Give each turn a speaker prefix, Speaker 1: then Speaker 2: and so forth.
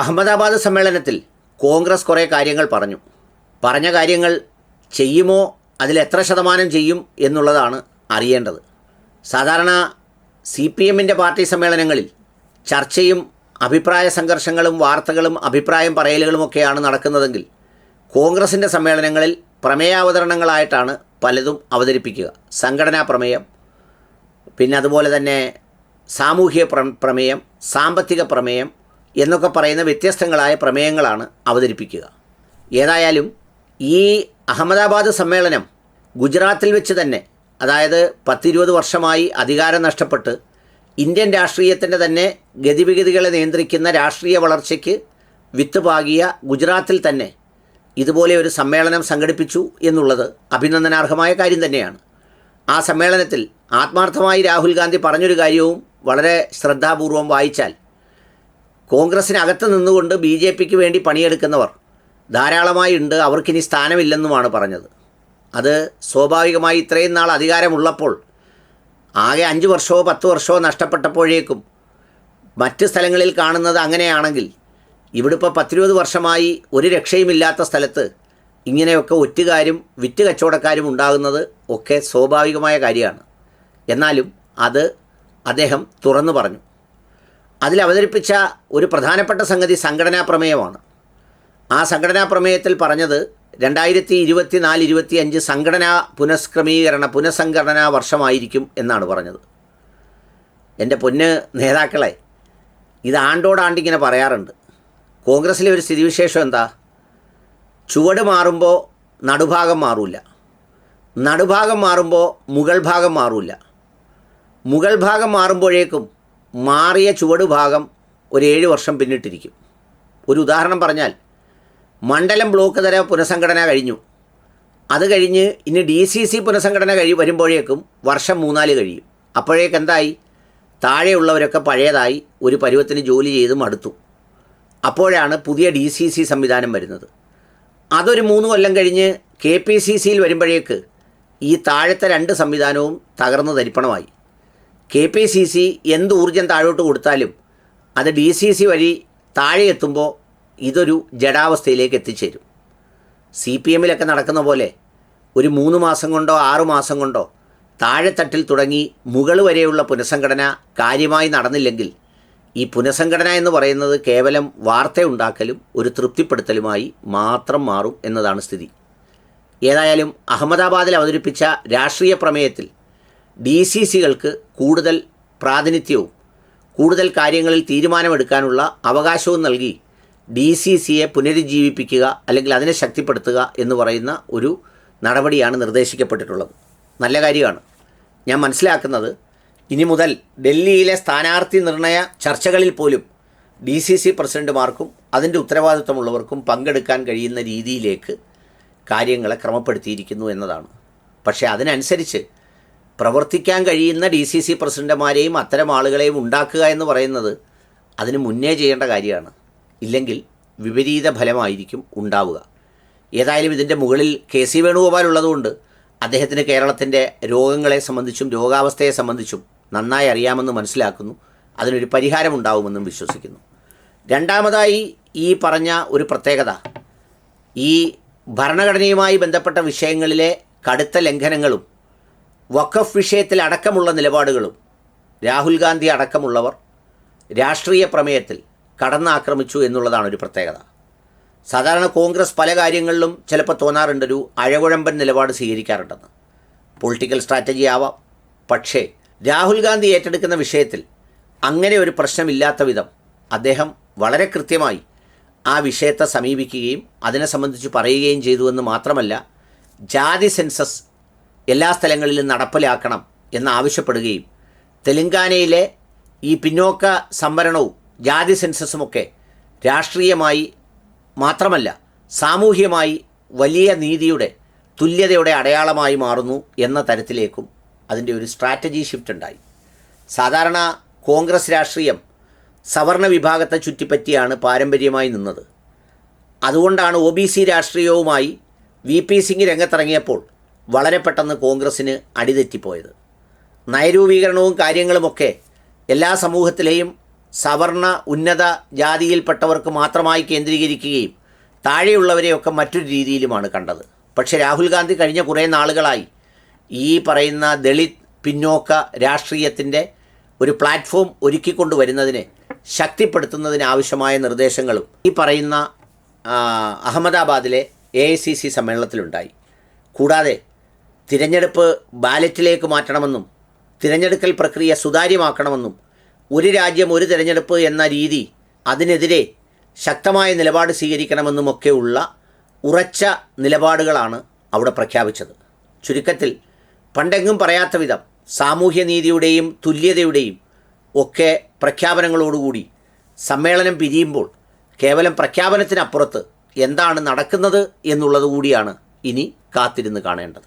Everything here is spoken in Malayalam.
Speaker 1: അഹമ്മദാബാദ് സമ്മേളനത്തിൽ കോൺഗ്രസ് കുറേ കാര്യങ്ങൾ പറഞ്ഞു. പറഞ്ഞ കാര്യങ്ങൾ ചെയ്യുമോ? അതിൽ എത്ര ശതമാനം ചെയ്യും എന്നുള്ളതാണ് അറിയേണ്ടത്. സാധാരണ സി പി എമ്മിന്റെ പാർട്ടി സമ്മേളനങ്ങളിൽ ചർച്ചയും അഭിപ്രായ സംഘർഷങ്ങളും വാർത്തകളും അഭിപ്രായം പറയലുകളുമൊക്കെയാണ് നടക്കുന്നതെങ്കിൽ കോൺഗ്രസിന്റെ സമ്മേളനങ്ങളിൽ പ്രമേയാവതരണങ്ങളായിട്ടാണ് പലതും അവതരിപ്പിക്കുക. സംഘടനാ പ്രമേയം പിന്നെ അതുപോലെ തന്നെ സാമൂഹിക പ്രമേയം സാമ്പത്തിക പ്രമേയം എന്നൊക്കെ പറയുന്ന വ്യത്യസ്തങ്ങളായ പ്രമേയങ്ങളാണ് അവതരിപ്പിക്കുക. ഏതായാലും ഈ അഹമ്മദാബാദ് സമ്മേളനം ഗുജറാത്തിൽ വെച്ച് തന്നെ അതായത് പത്തിരുപത് വർഷമായി അധികാരം നഷ്ടപ്പെട്ട് ഇന്ത്യൻ രാഷ്ട്രീയത്തിന്റെ തന്നെ ഗതിവിഗതികളെ നിയന്ത്രിക്കുന്ന രാഷ്ട്രീയ വളർച്ചയ്ക്ക് വിത്ത് പാകിയ ഗുജറാത്തിൽ തന്നെ ഇതുപോലെ ഒരു സമ്മേളനം സംഘടിപ്പിച്ചു എന്നുള്ളത് അഭിനന്ദനാർഹമായ കാര്യം തന്നെയാണ്. ആ സമ്മേളനത്തിൽ ആത്മാർത്ഥമായി രാഹുൽ ഗാന്ധി പറഞ്ഞൊരു കാര്യവും വളരെ ശ്രദ്ധാപൂർവം വായിച്ചാൽ കോൺഗ്രസിനകത്ത് നിന്നുകൊണ്ട് ബി ജെ പിക്ക് വേണ്ടി പണിയെടുക്കുന്നവർ ധാരാളമായി ഉണ്ട്. അവർക്കിനി സ്ഥാനമില്ലെന്നുമാണ് പറഞ്ഞത്. അത് സ്വാഭാവികമായി ഇത്രയും നാൾ അധികാരമുള്ളപ്പോൾ ആകെ അഞ്ച് വർഷമോ പത്ത് വർഷമോ നഷ്ടപ്പെട്ടപ്പോഴേക്കും മറ്റ് സ്ഥലങ്ങളിൽ കാണുന്നത് അങ്ങനെയാണെങ്കിൽ ഇവിടെ ഇപ്പോൾ പത്തിരുപത് വർഷമായി ഒരു രക്ഷയുമില്ലാത്ത സ്ഥലത്ത് ഇങ്ങനെയൊക്കെ ഒറ്റുകാരും വിറ്റ് കച്ചവടക്കാരും ഉണ്ടാകുന്നത് ഒക്കെ സ്വാഭാവികമായ കാര്യമാണ്. എന്നാലും അത് അദ്ദേഹം തുറന്നു പറഞ്ഞു. അതിൽ അവതരിപ്പിച്ച ഒരു പ്രധാനപ്പെട്ട സംഗതി സംഘടനാ പ്രമേയമാണ്. ആ സംഘടനാ പ്രമേയത്തിൽ പറഞ്ഞത് രണ്ടായിരത്തി ഇരുപത്തി നാല് ഇരുപത്തി അഞ്ച് സംഘടനാ പുനഃക്രമീകരണ പുനഃസംഘടനാ വർഷമായിരിക്കും എന്നാണ് പറഞ്ഞത്. എന്റെ പൊന്ന് നേതാക്കളെ ഇത് ആണ്ടോടാണ്ടിങ്ങനെ പറയാറുണ്ട്. കോൺഗ്രസ്സിലെ ഒരു സ്ഥിതിവിശേഷം എന്താ? ചുവട് മാറുമ്പോൾ നടുഭാഗം മാറൂല. നടുഭാഗം മാറുമ്പോൾ മുകൾ ഭാഗം മാറൂല. മുകൾ ഭാഗം മാറുമ്പോഴേക്കും മാറിയ ചുവട് ഭാഗം ഒരു ഏഴ് വർഷം പിന്നിട്ടിരിക്കും. ഒരു ഉദാഹരണം പറഞ്ഞാൽ മണ്ഡലം ബ്ലോക്ക് തല പുനഃസംഘടന കഴിഞ്ഞു. അത് കഴിഞ്ഞ് ഇനി ഡി സി സി പുനഃസംഘടന കഴി വരുമ്പോഴേക്കും വർഷം മൂന്നാൽ കഴിയും. അപ്പോഴേക്ക് എന്തായി? താഴെയുള്ളവരൊക്കെ പഴയതായി ഒരു പരുവത്തിന് ജോലി ചെയ്ത് മടുത്തു. അപ്പോഴാണ് പുതിയ ഡി സി സി സംവിധാനം വരുന്നത്. അതൊരു മൂന്ന് കൊല്ലം കഴിഞ്ഞ് കെ പി സി സിയിൽ വരുമ്പോഴേക്ക് ഈ താഴത്തെ രണ്ട് സംവിധാനവും തകർന്നു തരിപ്പണമായി. കെ പി സി സി എന്ത് ഊർജം താഴോട്ട് കൊടുത്താലും അത് ഡി സി സി വഴി താഴെ എത്തുമ്പോൾ ഇതൊരു ജഡാവസ്ഥയിലേക്ക് എത്തിച്ചേരും. സി പി എമ്മിലൊക്കെ നടക്കുന്ന പോലെ ഒരു മൂന്ന് മാസം കൊണ്ടോ ആറു മാസം കൊണ്ടോ താഴെത്തട്ടിൽ തുടങ്ങി മുകൾ വരെയുള്ള പുനഃസംഘടന കാര്യമായി നടന്നില്ലെങ്കിൽ ഈ പുനഃസംഘടന എന്ന് പറയുന്നത് കേവലം വാർത്തയുണ്ടാക്കലും ഒരു തൃപ്തിപ്പെടുത്തലുമായി മാത്രം മാറും എന്നതാണ് സ്ഥിതി. ഏതായാലും അഹമ്മദാബാദിൽ അവതരിപ്പിച്ച രാഷ്ട്രീയ പ്രമേയത്തിൽ ഡി സി സികൾക്ക് കൂടുതൽ പ്രാതിനിധ്യവും കൂടുതൽ കാര്യങ്ങളിൽ തീരുമാനമെടുക്കാനുള്ള അവകാശവും നൽകി ഡി സി സിയെ പുനരുജ്ജീവിപ്പിക്കുക അല്ലെങ്കിൽ അതിനെ ശക്തിപ്പെടുത്തുക എന്ന് പറയുന്ന ഒരു നടപടിയാണ് നിർദ്ദേശിക്കപ്പെട്ടിട്ടുള്ളത്. നല്ല കാര്യമാണ്. ഞാൻ മനസ്സിലാക്കുന്നത് ഇനി മുതൽ ഡൽഹിയിലെ സ്ഥാനാർത്ഥി നിർണയ ചർച്ചകളിൽ പോലും ഡി സി സി പ്രസിഡന്റുമാർക്കും അതിന്റെ ഉത്തരവാദിത്വമുള്ളവർക്കും പങ്കെടുക്കാൻ കഴിയുന്ന രീതിയിലേക്ക് കാര്യങ്ങളെ ക്രമപ്പെടുത്തിയിരിക്കുന്നു എന്നതാണ്. പക്ഷേ അതിനനുസരിച്ച് പ്രവർത്തിക്കാൻ കഴിയുന്ന ഡി സി സി പ്രസിഡന്റുമാരെയും അത്തരം ആളുകളെയും ഉണ്ടാക്കുക എന്ന് പറയുന്നത് അതിന് മുന്നേ ചെയ്യേണ്ട കാര്യമാണ്. ഇല്ലെങ്കിൽ വിപരീത ഫലമായിരിക്കും ഉണ്ടാവുക. ഏതായാലും ഇതിന്റെ മുകളിൽ കെ സി വേണുഗോപാൽ ഉള്ളതുകൊണ്ട് അദ്ദേഹത്തിന് കേരളത്തിന്റെ രോഗങ്ങളെ സംബന്ധിച്ചും രോഗാവസ്ഥയെ സംബന്ധിച്ചും നന്നായി അറിയാമെന്ന് മനസ്സിലാക്കുന്നു. അതിനൊരു പരിഹാരമുണ്ടാവുമെന്നും വിശ്വസിക്കുന്നു. രണ്ടാമതായി ഈ പറഞ്ഞ ഒരു പ്രത്യേകത. ഈ ഭരണഘടനയുമായി ബന്ധപ്പെട്ട വിഷയങ്ങളിലെ കടുത്ത ലംഘനങ്ങളും വഖഫ് വിഷയത്തിൽ അടക്കമുള്ള നിലപാടുകളും രാഹുൽ ഗാന്ധി അടക്കമുള്ളവർ രാഷ്ട്രീയ പ്രമേയത്തിൽ കടന്നാക്രമിച്ചു എന്നുള്ളതാണ് ഒരു പ്രത്യേകത. സാധാരണ കോൺഗ്രസ് പല കാര്യങ്ങളിലും ചിലപ്പോൾ തോന്നാറുണ്ട് ഒരു അഴകുഴമ്പൻ നിലപാട് സ്വീകരിക്കാറുണ്ടെന്ന്. പൊളിറ്റിക്കൽ സ്ട്രാറ്റജി ആവാം. പക്ഷേ രാഹുൽ ഗാന്ധി ഏറ്റെടുക്കുന്ന വിഷയത്തിൽ അങ്ങനെ ഒരു പ്രശ്നമില്ലാത്ത വിധം അദ്ദേഹം വളരെ കൃത്യമായി ആ വിഷയത്തെ സമീപിക്കുകയും അതിനെ സംബന്ധിച്ച് പറയുകയും ചെയ്തുവെന്ന് മാത്രമല്ല ജാതി സെൻസസ് എല്ലാ സ്ഥലങ്ങളിലും നടപ്പിലാക്കണം എന്നാവശ്യപ്പെടുകയും തെലങ്കാനയിലെ ഈ പിന്നോക്ക സംവരണവും ജാതി സെൻസസുമൊക്കെ രാഷ്ട്രീയമായി മാത്രമല്ല സാമൂഹ്യമായി വലിയ നീതിയുടെ തുല്യതയുടെ അടയാളമായി മാറുന്നു എന്ന തരത്തിലേക്കും അതിന്റെ ഒരു സ്ട്രാറ്റജി ഷിഫ്റ്റ് ഉണ്ടായി. സാധാരണ കോൺഗ്രസ് രാഷ്ട്രീയം സവർണ വിഭാഗത്തെ ചുറ്റിപ്പറ്റിയാണ് പാരമ്പര്യമായി നിന്നത്. അതുകൊണ്ടാണ് ഒ ബി സി രാഷ്ട്രീയവുമായി വി പി സിംഗ് രംഗത്തിറങ്ങിയപ്പോൾ വളരെ പെട്ടെന്ന് കോൺഗ്രസ്സിന് അടിതെറ്റിപ്പോയത്. നയരൂപീകരണവും കാര്യങ്ങളുമൊക്കെ എല്ലാ സമൂഹത്തിലെയും സവർണ ഉന്നത ജാതിയിൽപ്പെട്ടവർക്ക് മാത്രമായി കേന്ദ്രീകരിക്കുകയും താഴെയുള്ളവരെയൊക്കെ മറ്റൊരു രീതിയിലുമാണ് കണ്ടത്. പക്ഷേ രാഹുൽ ഗാന്ധി കഴിഞ്ഞ കുറേ നാളുകളായി ഈ പറയുന്ന ദളിത് പിന്നോക്ക രാഷ്ട്രീയത്തിന്റെ ഒരു പ്ലാറ്റ്ഫോം ഒരുക്കിക്കൊണ്ടുവരുന്നതിനെ ശക്തിപ്പെടുത്തുന്നതിന് ആവശ്യമായ നിർദ്ദേശങ്ങളും ഈ പറയുന്ന അഹമ്മദാബാദിലെ എ ഐ സി സി സമ്മേളനത്തിലുണ്ടായി. കൂടാതെ തിരഞ്ഞെടുപ്പ് ബാലറ്റിലേക്ക് മാറ്റണമെന്നും തിരഞ്ഞെടുക്കൽ പ്രക്രിയ സുതാര്യമാക്കണമെന്നും ഒരു രാജ്യം ഒരു തിരഞ്ഞെടുപ്പ് എന്ന രീതി അതിനെതിരെ ശക്തമായ നിലപാട് സ്വീകരിക്കണമെന്നുമൊക്കെയുള്ള ഉറച്ച നിലപാടുകളാണ് അവിടെ പ്രഖ്യാപിച്ചത്. ചുരുക്കത്തിൽ പണ്ടെങ്ങും പറയാത്ത വിധം സാമൂഹ്യനീതിയുടെയും തുല്യതയുടെയും ഒക്കെ പ്രഖ്യാപനങ്ങളോടുകൂടി സമ്മേളനം പിരിയുമ്പോൾ കേവലം പ്രഖ്യാപനത്തിനപ്പുറത്ത് എന്താണ് നടക്കുന്നത് എന്നുള്ളത് കൂടിയാണ് ഇനി കാത്തിരുന്ന് കാണേണ്ടത്.